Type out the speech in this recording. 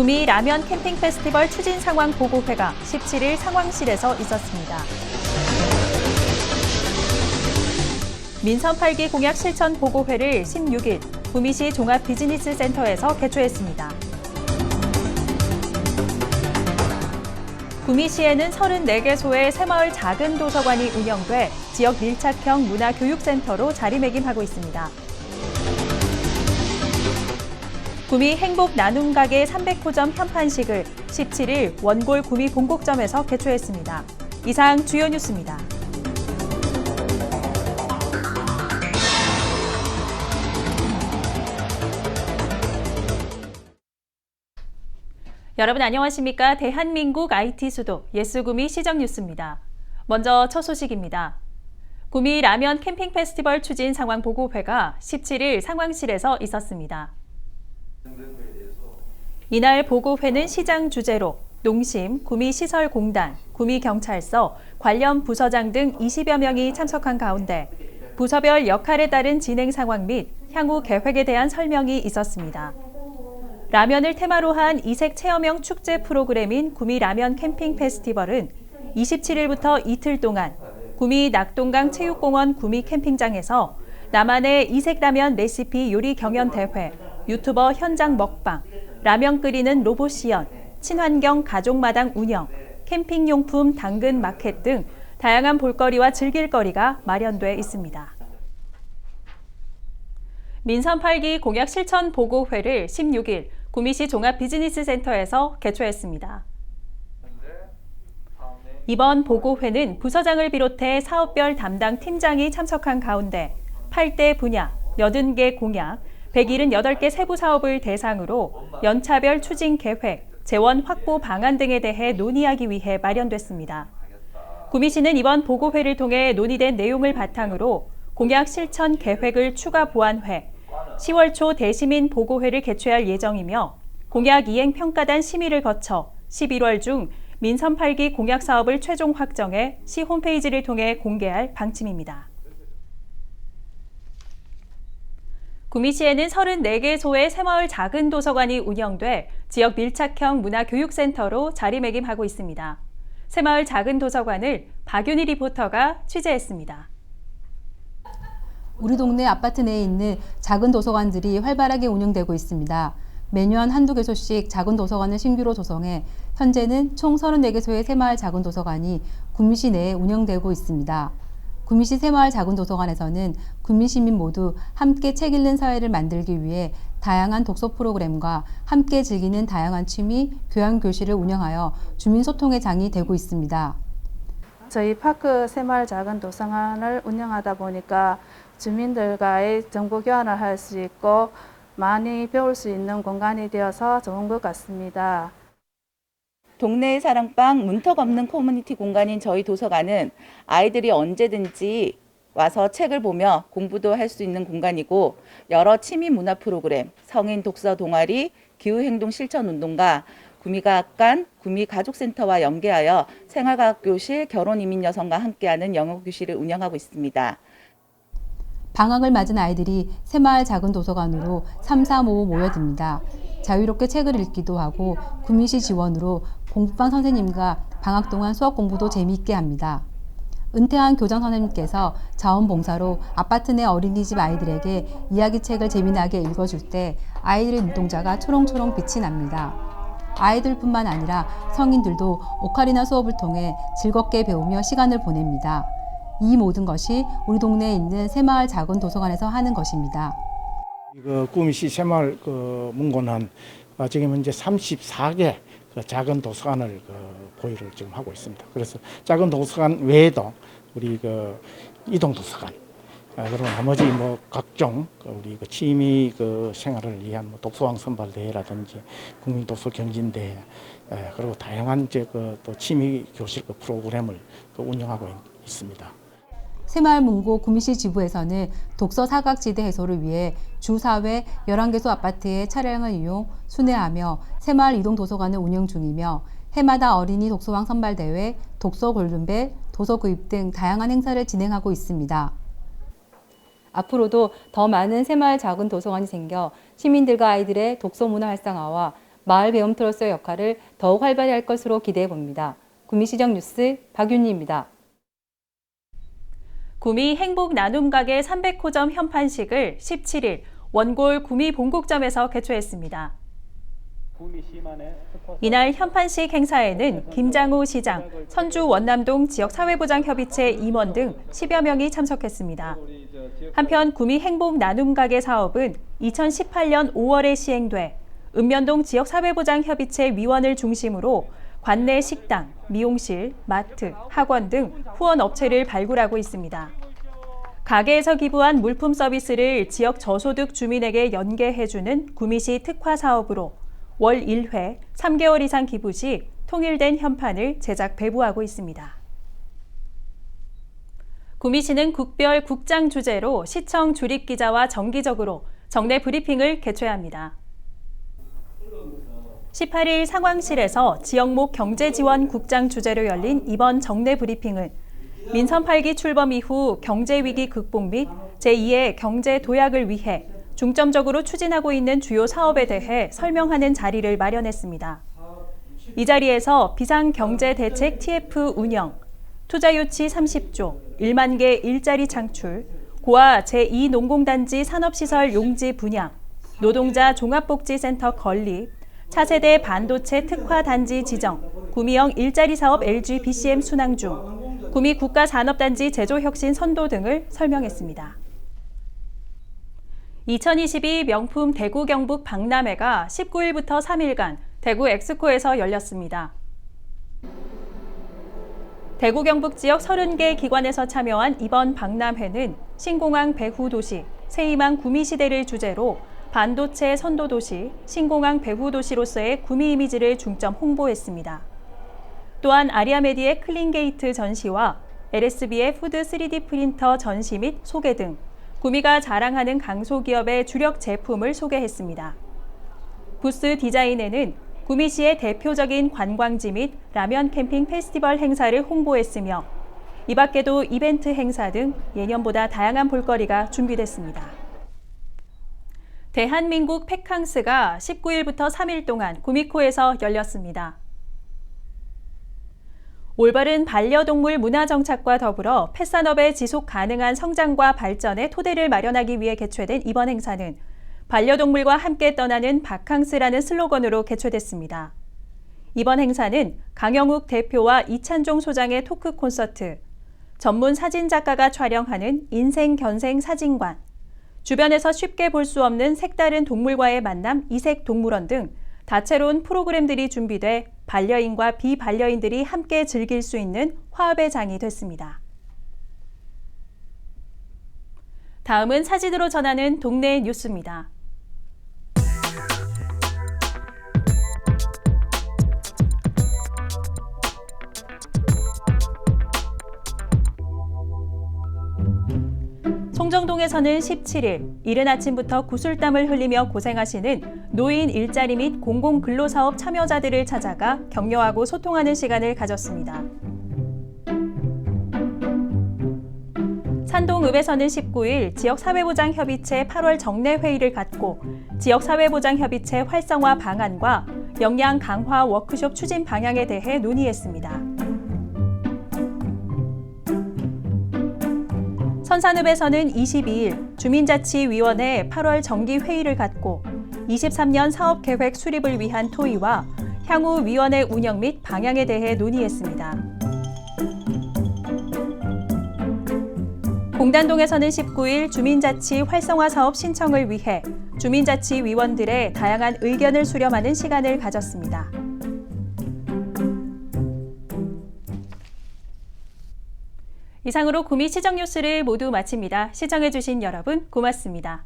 구미 라면 캠핑 페스티벌 추진 상황 보고회가 17일 상황실에서 있었습니다. 민선 8기 공약 실천 보고회를 16일 구미시 종합 비즈니스 센터에서 개최했습니다. 구미시에는 34개소의 새마을 작은 도서관이 운영돼 지역 밀착형 문화교육센터로 자리매김하고 있습니다. 구미 행복 나눔 가게 300호점 현판식을 17일 원골 구미 본곡점에서 개최했습니다. 이상 주요 뉴스입니다. 여러분 안녕하십니까? 대한민국 IT 수도 예수구미 시정 뉴스입니다. 먼저 첫 소식입니다. 구미 라면 캠핑 페스티벌 추진 상황 보고회가 17일 상황실에서 있었습니다. 이날 보고회는 시장 주제로 농심, 구미시설공단, 구미경찰서, 관련 부서장 등 20여 명이 참석한 가운데 부서별 역할에 따른 진행 상황 및 향후 계획에 대한 설명이 있었습니다. 라면을 테마로 한 이색 체험형 축제 프로그램인 구미 라면 캠핑 페스티벌은 27일부터 이틀 동안 구미 낙동강 체육공원 구미 캠핑장에서 나만의 이색 라면 레시피 요리 경연 대회, 유튜버 현장 먹방, 라면 끓이는 로봇 시연, 친환경 가족마당 운영, 캠핑용품 당근 마켓 등 다양한 볼거리와 즐길거리가 마련돼 있습니다. 민선 8기 공약 실천 보고회를 16일 구미시 종합 비즈니스 센터에서 개최했습니다. 이번 보고회는 부서장을 비롯해 사업별 담당 팀장이 참석한 가운데 8대 분야, 80개 공약, 178개 세부 사업을 대상으로 연차별 추진 계획, 재원 확보 방안 등에 대해 논의하기 위해 마련됐습니다. 구미시는 이번 보고회를 통해 논의된 내용을 바탕으로 공약 실천 계획을 추가 보완회, 10월 초 대시민 보고회를 개최할 예정이며 공약 이행 평가단 심의를 거쳐 11월 중 민선 8기 공약 사업을 최종 확정해 시 홈페이지를 통해 공개할 방침입니다. 구미시에는 34개 소의 새마을 작은 도서관이 운영돼 지역 밀착형 문화교육센터로 자리매김하고 있습니다. 새마을 작은 도서관을 박윤희 리포터가 취재했습니다. 우리 동네 아파트 내에 있는 작은 도서관들이 활발하게 운영되고 있습니다. 매년 한두 개소씩 작은 도서관을 신규로 조성해 현재는 총 34개소의 새마을 작은 도서관이 구미시 내에 운영되고 있습니다. 구미시 새마을 작은 도서관에서는 구미 시민 모두 함께 책 읽는 사회를 만들기 위해 다양한 독서 프로그램과 함께 즐기는 다양한 취미, 교양 교실을 운영하여 주민 소통의 장이 되고 있습니다. 저희 파크 새마을 작은 도서관을 운영하다 보니까 주민들과의 정보 교환을 할 수 있고 많이 배울 수 있는 공간이 되어서 좋은 것 같습니다. 동네 사랑방 문턱 없는 커뮤니티 공간인 저희 도서관은 아이들이 언제든지 와서 책을 보며 공부도 할 수 있는 공간이고 여러 취미 문화 프로그램, 성인 독서 동아리, 기후 행동 실천 운동가, 구미과학관, 구미가족센터와 연계하여 생활과학 교실, 결혼 이민 여성과 함께하는 영어 교실을 운영하고 있습니다. 방학을 맞은 아이들이 새마을 작은 도서관으로 3, 4, 5 모여듭니다. 자유롭게 책을 읽기도 하고 구미시 지원으로 공부방 선생님과 방학 동안 수업 공부도 재미있게 합니다. 은퇴한 교장 선생님께서 자원봉사로 아파트 내 어린이집 아이들에게 이야기책을 재미나게 읽어줄 때 아이들의 눈동자가 초롱초롱 빛이 납니다. 아이들뿐만 아니라 성인들도 오카리나 수업을 통해 즐겁게 배우며 시간을 보냅니다. 이 모든 것이 우리 동네에 있는 새마을 작은 도서관에서 하는 것입니다. 그 구미시 새마을 그 문고는 어, 지금 현재 34개 그 작은 도서관을 그 보유를 지금 하고 있습니다. 그래서 작은 도서관 외에도 우리 그 이동 도서관 아, 그리고 나머지 뭐 각종 그 우리 그 취미 그 생활을 위한 뭐 독서왕 선발 대회라든지 국민 독서 경진 대회 예, 그리고 다양한 이제 그 또 취미 교실 그 프로그램을 그 운영하고 있, 있습니다. 새마을 문고 구미시 지부에서는 독서 사각지대 해소를 위해 주 4회 11개소 아파트의 차량을 이용 순회하며 새마을 이동 도서관을 운영 중이며 해마다 어린이 독서왕 선발대회, 독서 골든벨, 도서 구입 등 다양한 행사를 진행하고 있습니다. 앞으로도 더 많은 새마을 작은 도서관이 생겨 시민들과 아이들의 독서 문화 활성화와 마을 배움터로서의 역할을 더욱 활발히 할 것으로 기대해 봅니다. 구미시정 뉴스 박윤희입니다. 구미 행복 나눔 가게 300호점 현판식을 17일 원골 구미 본국점에서 개최했습니다. 이날 현판식 행사에는 김장우 시장, 선주 원남동 지역사회보장협의체 임원 등 10여 명이 참석했습니다. 한편 구미 행복 나눔 가게 사업은 2018년 5월에 시행돼 읍면동 지역사회보장협의체 위원을 중심으로 관내 식당, 미용실, 마트, 학원 등 후원 업체를 발굴하고 있습니다. 가게에서 기부한 물품 서비스를 지역 저소득 주민에게 연계해주는 구미시 특화 사업으로 월 1회 3개월 이상 기부 시 통일된 현판을 제작 배부하고 있습니다. 구미시는 국별 국장 주제로 시청 주립 기자와 정기적으로 정례 브리핑을 개최합니다. 18일 상황실에서 지역목 경제지원 국장 주제로 열린 이번 정례 브리핑은 민선 8기 출범 이후 경제위기 극복 및 제2의 경제 도약을 위해 중점적으로 추진하고 있는 주요 사업에 대해 설명하는 자리를 마련했습니다. 이 자리에서 비상경제대책 TF 운영, 투자유치 30조, 1만 개 일자리 창출, 고아 제2농공단지 산업시설 용지 분양, 노동자 종합복지센터 건립, 차세대 반도체 특화 단지 지정, 구미형 일자리 사업 LG BCM 순항 중, 구미 국가산업단지 제조혁신 선도 등을 설명했습니다. 2022 명품 대구 경북 박람회가 19일부터 3일간 대구 엑스코에서 열렸습니다. 대구 경북 지역 30개 기관에서 참여한 이번 박람회는 신공항 배후 도시, 새희망 구미 시대를 주제로 반도체 선도 도시, 신공항 배후 도시로서의 구미 이미지를 중점 홍보했습니다. 또한 아리아메디의 클린게이트 전시와 LSB의 푸드 3D 프린터 전시 및 소개 등 구미가 자랑하는 강소기업의 주력 제품을 소개했습니다. 부스 디자인에는 구미시의 대표적인 관광지 및 라면 캠핑 페스티벌 행사를 홍보했으며 이 밖에도 이벤트 행사 등 예년보다 다양한 볼거리가 준비됐습니다. 대한민국 페캉스가 19일부터 3일 동안 구미코에서 열렸습니다. 올바른 반려동물 문화 정착과 더불어 펫산업의 지속 가능한 성장과 발전의 토대를 마련하기 위해 개최된 이번 행사는 반려동물과 함께 떠나는 바캉스라는 슬로건으로 개최됐습니다. 이번 행사는 강영욱 대표와 이찬종 소장의 토크 콘서트, 전문 사진 작가가 촬영하는 인생 견생 사진관, 주변에서 쉽게 볼 수 없는 색다른 동물과의 만남 이색 동물원 등 다채로운 프로그램들이 준비돼 반려인과 비반려인들이 함께 즐길 수 있는 화합의 장이 됐습니다. 다음은 사진으로 전하는 동네 뉴스입니다. 송정동에서는 17일 이른 아침부터 구슬땀을 흘리며 고생하시는 노인 일자리 및 공공근로사업 참여자들을 찾아가 격려하고 소통하는 시간을 가졌습니다. 산동읍에서는 19일 지역사회보장협의체 8월 정례회의를 갖고 지역사회보장협의체 활성화 방안과 역량 강화 워크숍 추진 방향에 대해 논의했습니다. 선산읍에서는 22일 주민자치위원회 8월 정기회의를 갖고 23년 사업계획 수립을 위한 토의와 향후 위원회 운영 및 방향에 대해 논의했습니다. 공단동에서는 19일 주민자치 활성화 사업 신청을 위해 주민자치위원들의 다양한 의견을 수렴하는 시간을 가졌습니다. 이상으로 구미 시정 뉴스를 모두 마칩니다. 시청해주신 여러분 고맙습니다.